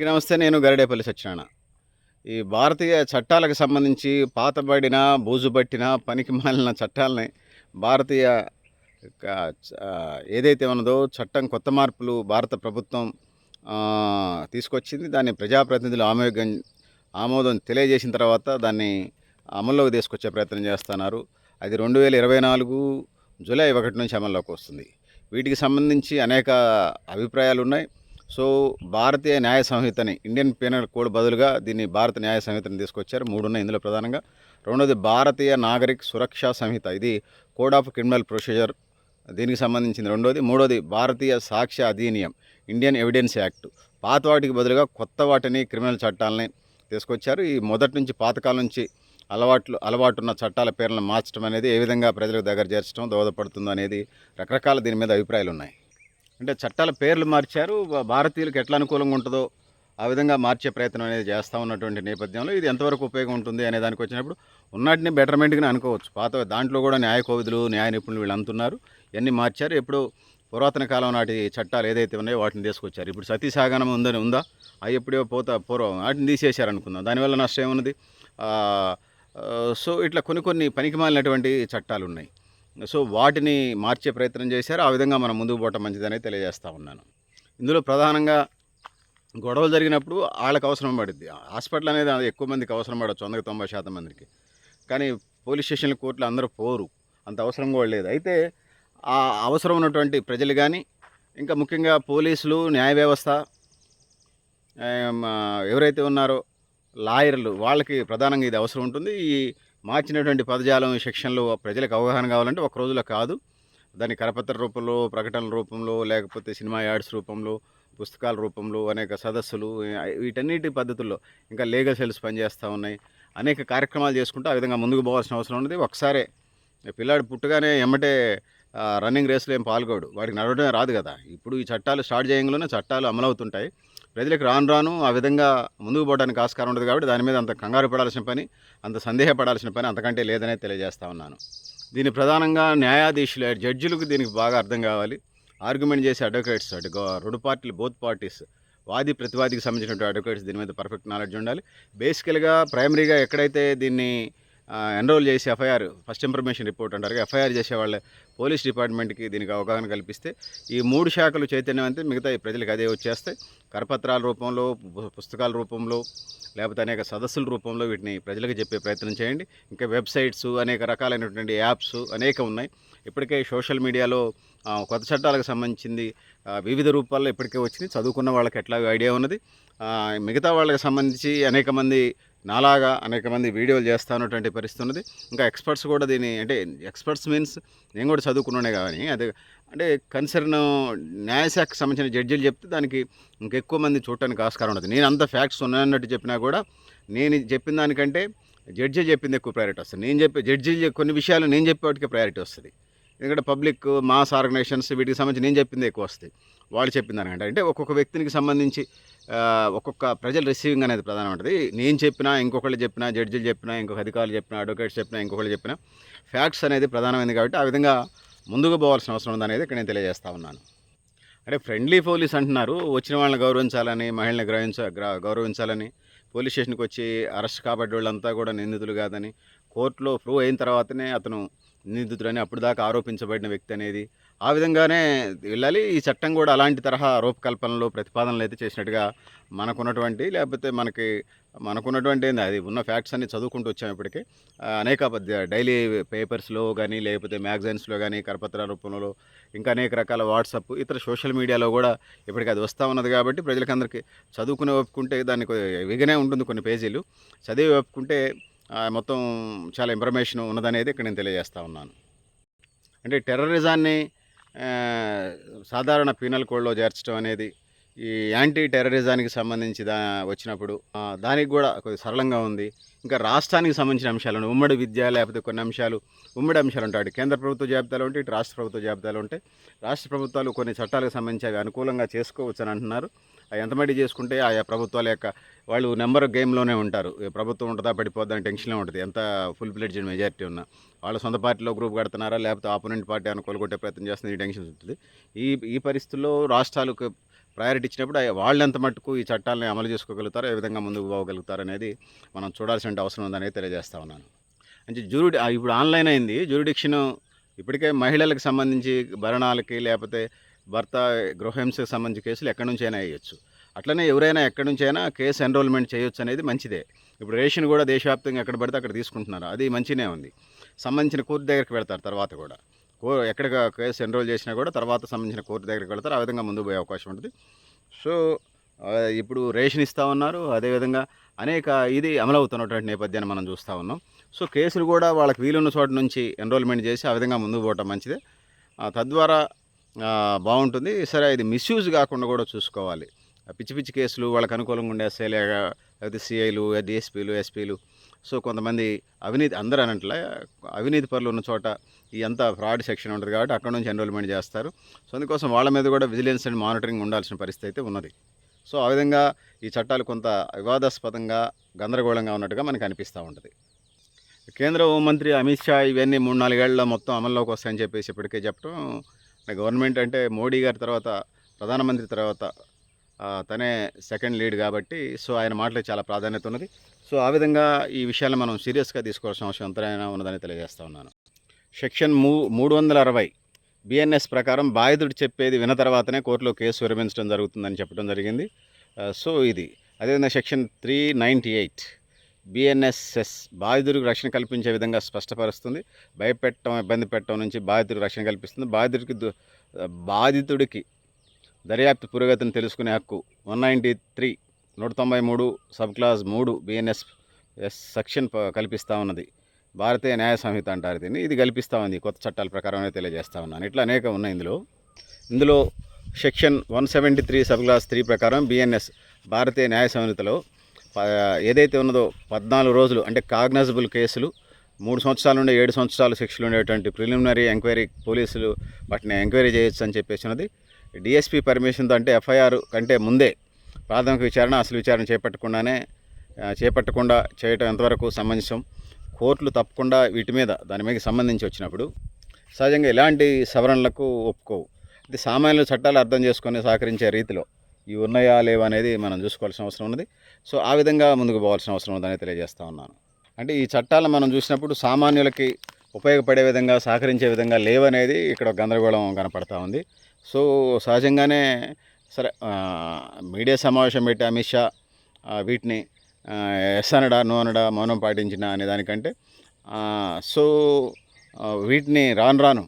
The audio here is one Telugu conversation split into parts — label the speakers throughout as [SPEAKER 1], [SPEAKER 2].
[SPEAKER 1] అందరికీ నమస్తే నేను గరిడేపల్లి సత్యనారాయణ. ఈ భారతీయ చట్టాలకు సంబంధించి పాతబడిన బూజుబట్టిన పనికి మాలిన చట్టాలని భారతీయ ఏదైతే ఉన్నదో చట్టం కొత్త మార్పులు భారత ప్రభుత్వం తీసుకొచ్చింది. దాన్ని ప్రజాప్రతినిధులు ఆమోదం ఆమోదం తెలియజేసిన తర్వాత దాన్ని అమల్లోకి తీసుకొచ్చే ప్రయత్నం చేస్తున్నారు. అది రెండు వేల ఇరవై నాలుగు జూలై ఒకటి నుంచి అమల్లోకి వస్తుంది. వీటికి సంబంధించి అనేక అభిప్రాయాలు ఉన్నాయి సో భారతీయ న్యాయ సంహితని ఇండియన్ పీనల్ కోడ్ బదులుగా దీన్ని భారత న్యాయ సంహితని తీసుకొచ్చారు. మూడు ఉన్నాయి ఇందులో ప్రధానంగా. రెండోది భారతీయ నాగరిక్ సురక్షా సంహిత. ఇది కోడ్ ఆఫ్ క్రిమినల్ ప్రొసీజర్ దీనికి సంబంధించింది రెండోది. మూడోది Bharatiya Sakshya Adhiniyam Indian Evidence Act. పాత వాటికి బదులుగా కొత్త వాటిని క్రిమినల్ చట్టాలని తీసుకొచ్చారు. ఈ మొదటి నుంచి పాతకాలం నుంచి అలవాట్లు అలవాటున్న చట్టాల పేర్లను మార్చడం అనేది ఏ విధంగా ప్రజలకు దగ్గర చేర్చడం దోహదపడుతుందో అనేది రకరకాల దీని మీద అభిప్రాయాలు ఉన్నాయి అంటే చట్టాల పేర్లు మార్చారు. భారతీయులకు ఎట్లా అనుకూలంగా ఉంటుందో ఆ విధంగా మార్చే ప్రయత్నం అనేది చేస్తూ ఉన్నటువంటి నేపథ్యంలో ఇది ఎంతవరకు ఉపయోగం ఉంటుంది అనే దానికి వచ్చినప్పుడు ఉన్నటిని బెటర్మెంట్గానే అనుకోవచ్చు. పాత దాంట్లో కూడా న్యాయ కోవిధులు న్యాయ నిపుణులు వీళ్ళు అంటున్నారు. ఇవన్నీ మార్చారు. ఎప్పుడు పురాతన కాలం నాటి చట్టాలు ఏదైతే ఉన్నాయో వాటిని తీసుకొచ్చారు. ఇప్పుడు సతీసాగనం ఉందని ఉందా? అవి ఎప్పుడో పోతా పూర్వం వాటిని తీసేశారు అనుకుందాం. దానివల్ల నష్టం ఏమున్నది? సో ఇట్లా కొన్ని కొన్ని పనికిమాలినటువంటి చట్టాలు ఉన్నాయి. సో వాటిని మార్చే ప్రయత్నం చేశారు. ఆ విధంగా మనం ముందుకు పోవటం మంచిదని తెలియజేస్తూ ఉన్నాను. ఇందులో ప్రధానంగా గొడవలు జరిగినప్పుడు వాళ్ళకి అవసరం పడుద్ది. హాస్పిటల్ అనేది ఎక్కువ మందికి అవసరం పడవచ్చు వందకి తొంభై శాతం మందికి. కానీ పోలీస్ స్టేషన్ల కోర్టులు అందరూ పోరు. అంత అవసరం కూడా లేదు. అయితే ఆ అవసరం ఉన్నటువంటి ప్రజలు కానీ ఇంకా ముఖ్యంగా పోలీసులు న్యాయ వ్యవస్థ ఎవరైతే ఉన్నారో లాయర్లు వాళ్ళకి ప్రధానంగా ఇది అవసరం ఉంటుంది. ఈ మార్చినటువంటి పదజాలం ఈ ప్రజలకు అవగాహన కావాలంటే ఒక రోజులో కాదు. దాన్ని కరపత్ర రూపంలో ప్రకటనల రూపంలో లేకపోతే సినిమా యాడ్స్ రూపంలో పుస్తకాల రూపంలో అనేక సదస్సులు వీటన్నిటి పద్ధతుల్లో ఇంకా లీగల్ సెల్స్ పనిచేస్తూ ఉన్నాయి. అనేక కార్యక్రమాలు చేసుకుంటూ ఆ విధంగా ముందుకు పోవాల్సిన అవసరం ఉన్నది. ఒకసారి పిల్లాడు పుట్టగానే ఎమ్మటే రన్నింగ్ రేస్లో ఏం పాల్గొడు. వాడికి నడవడమే రాదు కదా. ఇప్పుడు ఈ చట్టాలు స్టార్ట్ చేయంలోనే చట్టాలు అమలవుతుంటాయి. ప్రజలకు రాను రాను ఆ విధంగా ముందుకు పోవడానికి ఆస్కారం ఉండదు కాబట్టి దాని మీద అంత కంగారు పడాల్సిన పని అంత సందేహపడాల్సిన పని అంతకంటే లేదనే తెలియజేస్తా ఉన్నాను. దీని ప్రధానంగా న్యాయాధీశులు జడ్జిలకు దీనికి బాగా అర్థం కావాలి. ఆర్గ్యుమెంట్ చేసే అడ్వకేట్స్ అటు రెండు పార్టీలు బోత్ పార్టీస్ వాది ప్రతివాదికి సంబంధించినటువంటి అడ్వకేట్స్ దీని మీద పర్ఫెక్ట్ నాలెడ్జ్ ఉండాలి. బేసికల్గా ప్రైమరీగా ఎక్కడైతే దీన్ని ఎన్రోల్ చేసి ఎఫ్ఐఆర్ ఫస్ట్ ఇన్ఫర్మేషన్ రిపోర్ట్ అంటారు ఎఫ్ఐఆర్ చేసే వాళ్ళ పోలీస్ డిపార్ట్మెంట్కి దీనికి అవగాహన కల్పిస్తే ఈ మూడు శాఖలు చైతన్యవంతే మిగతా ఈ ప్రజలకు అదే వచ్చేస్తాయి. కరపత్రాల రూపంలో పు- పుస్తకాల రూపంలో లేకపోతే అనేక సదస్సుల రూపంలో వీటిని ప్రజలకు చెప్పే ప్రయత్నం చేయండి. ఇంకా వెబ్సైట్స్ అనేక రకాలైనటువంటి యాప్స్ అనేక ఉన్నాయి. ఇప్పటికే సోషల్ మీడియాలో కొత్త చట్టాలకు సంబంధించింది వివిధ రూపాల్లో ఇప్పటికే వచ్చింది. చదువుకున్న వాళ్ళకి ఎట్లా ఐడియా ఉన్నది. మిగతా వాళ్ళకి సంబంధించి అనేక మంది నాలాగా అనేక మంది వీడియోలు చేస్తా ఉన్నటువంటి పరిస్థితి ఉన్నది. ఇంకా ఎక్స్పర్ట్స్ కూడా దీని అంటే ఎక్స్పర్ట్స్ మీన్స్ నేను కూడా చదువుకున్నానే కానీ అదే అంటే కన్సర్న్ న్యాయశాఖకు సంబంధించిన జడ్జీలు చెప్తే దానికి ఇంకెక్కువ మంది చూడటానికి ఆస్కారం ఉండదు నేను అంత ఫ్యాక్ట్స్ ఉన్నాయన్నట్టు చెప్పినా కూడా నేను చెప్పిన దానికంటే జడ్జి చెప్పింది ఎక్కువ ప్రయారిటీ వస్తుంది. నేను చెప్పే జడ్జి కొన్ని విషయాలు నేను చెప్పేవాటికి ప్రయారిటీ వస్తుంది. ఎందుకంటే పబ్లిక్ మాస్ ఆర్గనైజేషన్స్ వీటికి సంబంధించి నేను చెప్పింది ఎక్కువ వస్తాయి వాళ్ళు చెప్పిన దానికంటే అంటే ఒక్కొక్క వ్యక్తికి సంబంధించి ఒక్కొక్క ప్రజల రిసీవింగ్ అనేది ప్రధానం ఉంటుంది నేను చెప్పినా ఇంకొకళ్ళు చెప్పినా జడ్జిలు చెప్పినా ఇంకొక అధికారులు చెప్పినా అడ్వకేట్స్ చెప్పినా ఇంకొకళ్ళు చెప్పినా ఫ్యాక్ట్స్ అనేది ప్రధానమైనది కాబట్టి ఆ విధంగా ముందుకు పోవాల్సిన అవసరం ఉందనేది ఇక్కడ నేను తెలియజేస్తా ఉన్నాను. అంటే ఫ్రెండ్లీ పోలీస్ అంటున్నారు వచ్చిన వాళ్ళని గౌరవించాలని మహిళని గ్రహించ గ్ర- గౌరవించాలని పోలీస్ స్టేషన్కి వచ్చి అరెస్ట్ కాబడ్డ వాళ్ళంతా కూడా నిందితులు కాదని కోర్టులో ప్రూవ్ అయిన తర్వాతనే అతను నిందితుడని అప్పుడు దాకా ఆరోపించబడిన వ్యక్తి అనేది ఆ విధంగానే వెళ్ళాలి. ఈ చట్టం కూడా అలాంటి తరహా రూపకల్పనలు ప్రతిపాదనలు అయితే చేసినట్టుగా మనకున్నటువంటి లేకపోతే మనకి మనకున్నటువంటి ఏంది అది ఉన్న ఫ్యాక్ట్స్ అన్ని చదువుకుంటూ వచ్చాము ఇప్పటికే. అనేక పద్య- డైలీ పేపర్స్లో కానీ లేకపోతే మ్యాగజైన్స్లో కానీ కరపత్ర రూపంలో ఇంకా అనేక రకాల వాట్సాప్ ఇతర సోషల్ మీడియాలో కూడా ఇప్పటికి అది వస్తూ ఉన్నది కాబట్టి ప్రజలకందరికీ చదువుకునే ఒప్పుకుంటే దానికి విగనే ఉంటుంది కొన్ని పేజీలు. చదివి ఒప్పుకుంటే మొత్తం చాలా ఇన్ఫర్మేషన్ ఉన్నదనేది ఇక్కడ నేను తెలియజేస్తా ఉన్నాను. అంటే టెర్రరిజాన్ని సాధారణ పీనల్ కోడ్లో చేర్చడం అనేది ఈ యాంటీ టెర్రరిజానికి సంబంధించి దా వచ్చినప్పుడు దానికి కూడా కొద్దిగా సరళంగా ఉంది. ఇంకా రాష్ట్రానికి సంబంధించిన అంశాలను ఉమ్మడి విద్య లేకపోతే కొన్ని అంశాలు ఉమ్మడి అంశాలు ఉంటాయి. కేంద్ర ప్రభుత్వ జాబితాలు ఉంటాయి ఇటు రాష్ట్ర ప్రభుత్వ జాబితాలు ఉంటాయి. రాష్ట్ర ప్రభుత్వాలు కొన్ని చట్టాలకు సంబంధించి అవి అనుకూలంగా చేసుకోవచ్చు అని అంటున్నారు. ఎంత ఎంతమటి చేసుకుంటే ఆయా ప్రభుత్వాల యొక్క వాళ్ళు నెంబర్ గేమ్లోనే ఉంటారు. ప్రభుత్వం ఉంటుందా పడిపోద్దా అని టెన్షన్లో ఉంటుంది. ఎంత ఫుల్ ప్లేడ్జ్ మెజారిటీ ఉన్నా. వాళ్ళ సొంత పార్టీలో గ్రూప్ కడుతున్నారా లేకపోతే ఆపోనెంట్ పార్టీ అని కొలగొట్టే ప్రయత్నం చేస్తుంది ఈ టెన్షన్ ఉంటుంది. ఈ ఈ పరిస్థితుల్లో రాష్ట్రాలకు ప్రయారిటీ ఇచ్చినప్పుడు వాళ్ళు ఎంత మట్టుకు ఈ చట్టాలని అమలు చేసుకోగలుగుతారో ఏ విధంగా ముందుకు పోగలుగుతారు అనేది మనం చూడాల్సిన అవసరం ఉందని తెలియజేస్తా ఉన్నాను. అంటే జ్యూరిడి ఇప్పుడు ఆన్లైన్ అయింది. జ్యూరిడిక్షన్ ఇప్పటికే మహిళలకు సంబంధించి భరణాలకి లేకపోతే భర్త గృహహింసకు సంబంధించి కేసులు ఎక్కడి నుంచి అయినా వేయచ్చు. అట్లనే ఎవరైనా ఎక్కడి నుంచి అయినా కేసు ఎన్రోల్మెంట్ చేయొచ్చు అనేది మంచిదే. ఇప్పుడు రేషన్ కూడా దేశవ్యాప్తంగా ఎక్కడ పడితే అక్కడ తీసుకుంటున్నారు. అది మంచినే ఉంది. సంబంధించిన కోర్టు దగ్గరికి వెళ్తారు తర్వాత కూడా. కో ఎక్కడ కేసు ఎన్రోల్ చేసినా కూడా తర్వాత సంబంధించిన కోర్టు దగ్గరికి వెళ్తారు. ఆ విధంగా ముందుకు పోయే అవకాశం ఉంటుంది. సో ఇప్పుడు రేషన్ ఇస్తూ ఉన్నారు. అదేవిధంగా అనేక ఇది అమలవుతున్నటువంటి నేపథ్యాన్ని మనం చూస్తూ ఉన్నాం. సో కేసులు కూడా వాళ్ళకి వీలున్న చోట నుంచి ఎన్రోల్మెంట్ చేసి ఆ విధంగా ముందుకు పోవటం మంచిదే. తద్వారా బాగుంటుంది. సరే ఇది మిస్యూజ్ కాకుండా కూడా చూసుకోవాలి. ఆ పిచ్చి పిచ్చి కేసులు వాళ్ళకి అనుకూలంగా ఉండే ఎస్ఐలు లేకపోతే సిఐలు డిఎస్పీలు ఎస్పీలు సో కొంతమంది అవినీతి అందరూ అనట్లే అవినీతి పనులు ఉన్న చోట ఈ అంతా ఫ్రాడ్ సెక్షన్ ఉంటుంది కాబట్టి అక్కడ నుంచి ఎన్రోల్మెంట్ చేస్తారు. సో అందుకోసం వాళ్ళ మీద కూడా విజిలెన్స్ అండ్ మానిటరింగ్ ఉండాల్సిన పరిస్థితి అయితే ఉన్నది. సో ఆ విధంగా ఈ చట్టాలు కొంత వివాదాస్పదంగా గందరగోళంగా ఉన్నట్టుగా మనకు అనిపిస్తూ ఉంటుంది. కేంద్ర హోంమంత్రి అమిత్ షా ఇవన్నీ మూడు నాలుగేళ్ళ మొత్తం అమల్లోకి వస్తాయని చెప్పేసి ఇప్పటికే చెప్పడం గవర్నమెంట్ అంటే మోడీ గారి తర్వాత ప్రధానమంత్రి తర్వాత తనే సెకండ్ లీడ్ కాబట్టి సో ఆయన మాటలకు చాలా ప్రాధాన్యత ఉన్నది. సో ఆ విధంగా ఈ విషయాన్ని మనం సీరియస్గా తీసుకోవాల్సిన అవసరం ఎంతైనా ఉన్నదని తెలియజేస్తా ఉన్నాను. సెక్షన్ మూ మూడు వందల అరవై బిఎన్ఎస్ ప్రకారం బాధితుడు చెప్పేది విన తర్వాతనే కోర్టులో కేసు విరమించడం జరుగుతుందని చెప్పడం జరిగింది. సో ఇది. అదేవిధంగా section three ninety eight BNSS బాధితుడికి రక్షణ కల్పించే విధంగా స్పష్టపరుస్తుంది. భయపెట్టడం ఇబ్బంది పెట్టడం నుంచి బాధితుడికి రక్షణ కల్పిస్తుంది. బాధితుడికి బాధితుడికి దర్యాప్తు పురోగతిని తెలుసుకునే హక్కు వన్ నైంటీ త్రీ నూట తొంభై మూడు సబ్ క్లాస్ మూడు బిఎన్ఎస్ ఎస్ సెక్షన్ ప- కల్పిస్తూ ఉన్నది. భారతీయ న్యాయ సంహిత అంటారు దీన్ని. ఇది కల్పిస్తూ ఉంది. కొత్త చట్టాల ప్రకారం తెలియజేస్తూ ఉన్నాను. ఇట్లా అనేక ఉన్నాయి ఇందులో. ఇందులో section one seventy three sub clause three ప్రకారం బిఎన్ఎస్ భారతీయ న్యాయ సంహితలో ఏదైతే ఉన్నదో పద్నాలుగు రోజులు అంటే కాగ్నైజబుల్ కేసులు మూడు సంవత్సరాల నుండి ఏడు సంవత్సరాల శిక్షలు ఉండేటువంటి ప్రిలిమినరీ ఎంక్వైరీ పోలీసులు వాటిని ఎంక్వైరీ చేయొచ్చు అని చెప్పేసి ఉన్నది. డిఎస్పీ పర్మిషన్తో అంటే ఎఫ్ఐఆర్ కంటే ముందే ప్రాథమిక విచారణ అసలు విచారణ చేపట్టకుండానే చేపట్టకుండా చేయటం ఎంతవరకు సమంజసం? కోర్టులు తప్పకుండా వీటి మీద దాని మీద సంబంధించి వచ్చినప్పుడు సహజంగా ఎలాంటి సవరణలకు ఒప్పుకోవు. ఇది సామాన్యుల చట్టాలు అర్థం చేసుకొని సహకరించే రీతిలో ఇవి ఉన్నాయా లేవనేది అనేది మనం చూసుకోవాల్సిన అవసరం ఉన్నది. సో ఆ విధంగా ముందుకు పోవాల్సిన అవసరం ఉందని తెలియజేస్తా ఉన్నాను. అంటే ఈ చట్టాలను మనం చూసినప్పుడు సామాన్యులకి ఉపయోగపడే విధంగా సహకరించే విధంగా లేవనేది ఇక్కడ గందరగోళం కనపడతా ఉంది. సో సహజంగానే సరే మీడియా సమావేశం పెట్టి అమిత్ షా వీటిని ఎస్ అనడా నో అనడా మౌనం పాటించిన అనే దానికంటే సో వీటిని రాను రాను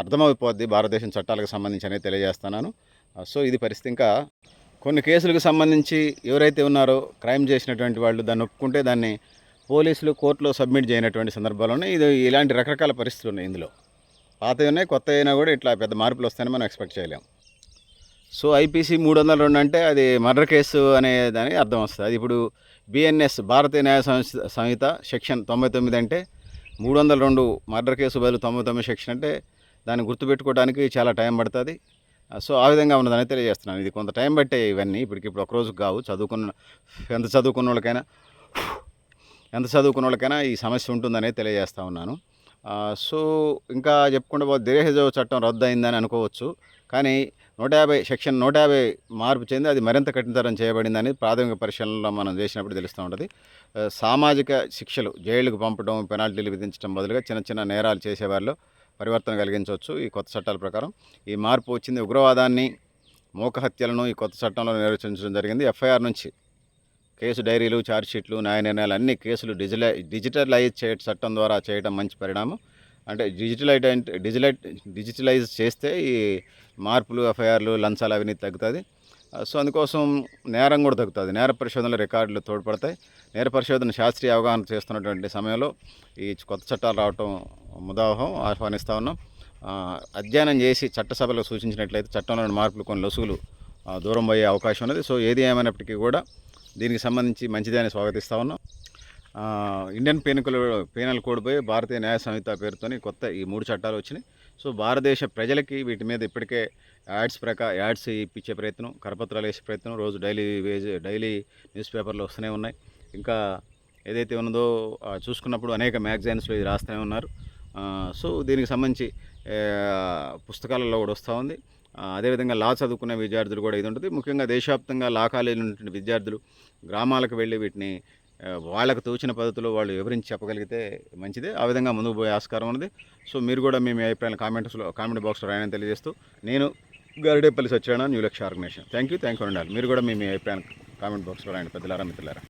[SPEAKER 1] అర్థమైపోద్ది భారతదేశం చట్టాలకు సంబంధించి అనేది తెలియజేస్తున్నాను. సో ఇది పరిస్థితి. ఇంకా కొన్ని కేసులకు సంబంధించి ఎవరైతే ఉన్నారో క్రైమ్ చేసినటువంటి వాళ్ళు దాన్ని ఒప్పుకుంటే దాన్ని పోలీసులు కోర్టులో సబ్మిట్ చేయనటువంటి సందర్భాల్లోనే ఇది ఇలాంటి రకరకాల పరిస్థితులు ఉన్నాయి ఇందులో. పాతవి ఉన్నాయి కొత్త అయినా కూడా ఇట్లా పెద్ద మార్పులు వస్తాయని మనం ఎక్స్పెక్ట్ చేయలేం. సో ఐపీసీ మూడు వందల రెండు అంటే అది మర్డర్ కేసు అనే దాని అర్థం వస్తుంది. అది ఇప్పుడు బిఎన్ఎస్ భారతీయ న్యాయ సంస్థ- సంహిత సెక్షన్ తొంభై తొమ్మిది అంటే మూడు వందల రెండు మర్డర్ కేసు బదులు తొంభై తొమ్మిది సెక్షన్ అంటే దాన్ని గుర్తుపెట్టుకోవడానికి చాలా టైం పడుతుంది. సో ఆ విధంగా ఉన్నదని తెలియజేస్తున్నాను. ఇది కొంత టైం బట్టే ఇవన్నీ. ఇప్పటికి ఇప్పుడు ఒక రోజు కావు. చదువుకున్న ఎంత చదువుకున్న వాళ్ళకైనా ఎంత చదువుకున్న వాళ్ళకైనా ఈ సమస్య ఉంటుందనే తెలియజేస్తూ ఉన్నాను. సో ఇంకా చెప్పుకుంటే పోతే దేహజో చట్టం రద్దు అయిందని అనుకోవచ్చు. కానీ నూట యాభై సెక్షన్ నూట యాభై మార్పు చెంది అది మరింత కఠినతరం చేయబడిందని ప్రాథమిక పరిశీలనలో మనం చేసినప్పుడు తెలుస్తూ ఉంటుంది. సామాజిక శిక్షలు జైలుకు పంపడం పెనాల్టీలు విధించడం బదులుగా చిన్న చిన్న నేరాలు చేసేవారిలో పరివర్తన కలిగించవచ్చు ఈ కొత్త చట్టాల ప్రకారం. ఈ మార్పు వచ్చింది ఉగ్రవాదాన్ని మూకహత్యలను ఈ కొత్త చట్టంలో నిర్వచించడం జరిగింది. ఎఫ్ఐఆర్ నుంచి కేసు డైరీలు ఛార్జ్షీట్లు న్యాయ నిర్ణయాలు అన్ని కేసులు డిజిటలై డిజిటలైజ్ చేయ చట్టం ద్వారా చేయడం మంచి పరిణామం. అంటే డిజిటలైట్ డిజిటలైజ్ డిజిలైట్ డిజిటలైజ్ చేస్తే ఈ మార్పులు ఎఫ్ఐఆర్లు లంచాలు అవినీతి తగ్గుతుంది. సో అందుకోసం నేరం కూడా తగ్గుతుంది. నేర పరిశోధనలు రికార్డులు తోడ్పడతాయి. నేర పరిశోధన శాస్త్రీయ అవగాహన చేస్తున్నటువంటి సమయంలో ఈ కొత్త చట్టాలు రావటం ముదావహం ఆహ్వానిస్తూ ఉన్నాం. అధ్యయనం చేసి చట్టసభలో సూచించినట్లయితే చట్టంలోని మార్పులు కొన్ని లొసుగులు దూరం పోయే అవకాశం ఉన్నది. సో ఏది ఏమైనప్పటికీ కూడా దీనికి సంబంధించి మంచిదని అని స్వాగతిస్తూ ఉన్నాం. ఇండియన్ పీనకులు పీనల్ కోడ్పై భారతీయ న్యాయ సంహిత పేరుతోని కొత్త ఈ మూడు చట్టాలు వచ్చినాయి. సో భారతదేశ ప్రజలకి వీటి మీద ఇప్పటికే యాడ్స్ ప్రకారం యాడ్స్ ఇప్పించే ప్రయత్నం కరపత్రాలు వేసే ప్రయత్నం రోజు డైలీ వేజ్ డైలీ న్యూస్ పేపర్లు వస్తూనే ఉన్నాయి. ఇంకా ఏదైతే ఉన్నదో చూసుకున్నప్పుడు అనేక మ్యాగజైన్స్లో ఇది రాస్తూనే ఉన్నారు. సో దీనికి సంబంధించి పుస్తకాలలో కూడా వస్తూ ఉంది. అదేవిధంగా లా చదువుకునే విద్యార్థులు కూడా ఇది ఉంటుంది. ముఖ్యంగా దేశవ్యాప్తంగా లా కాలేజీలో ఉన్నటువంటి విద్యార్థులు గ్రామాలకు వెళ్ళి వీటిని వాళ్ళకు తోచిన పద్ధతిలో వాళ్ళు వివరించి చెప్పగలిగితే మంచిదే. ఆ విధంగా ముందుకు పోయే ఆస్కారం ఉన్నది. సో మీరు కూడా మీ అభిప్రాయాలు కామెంట్స్లో కామెంట్ బాక్స్లో రాయని తెలియజేస్తూ నేను Garidepalli Satyanarayana new Lakshya organisation thank you thank you ఉండాలి మీరు కూడా మీ మీ అభిప్రాయాలు కామెంట్ బాక్స్లో రాయండి పెద్దలారా మిత్రులారా.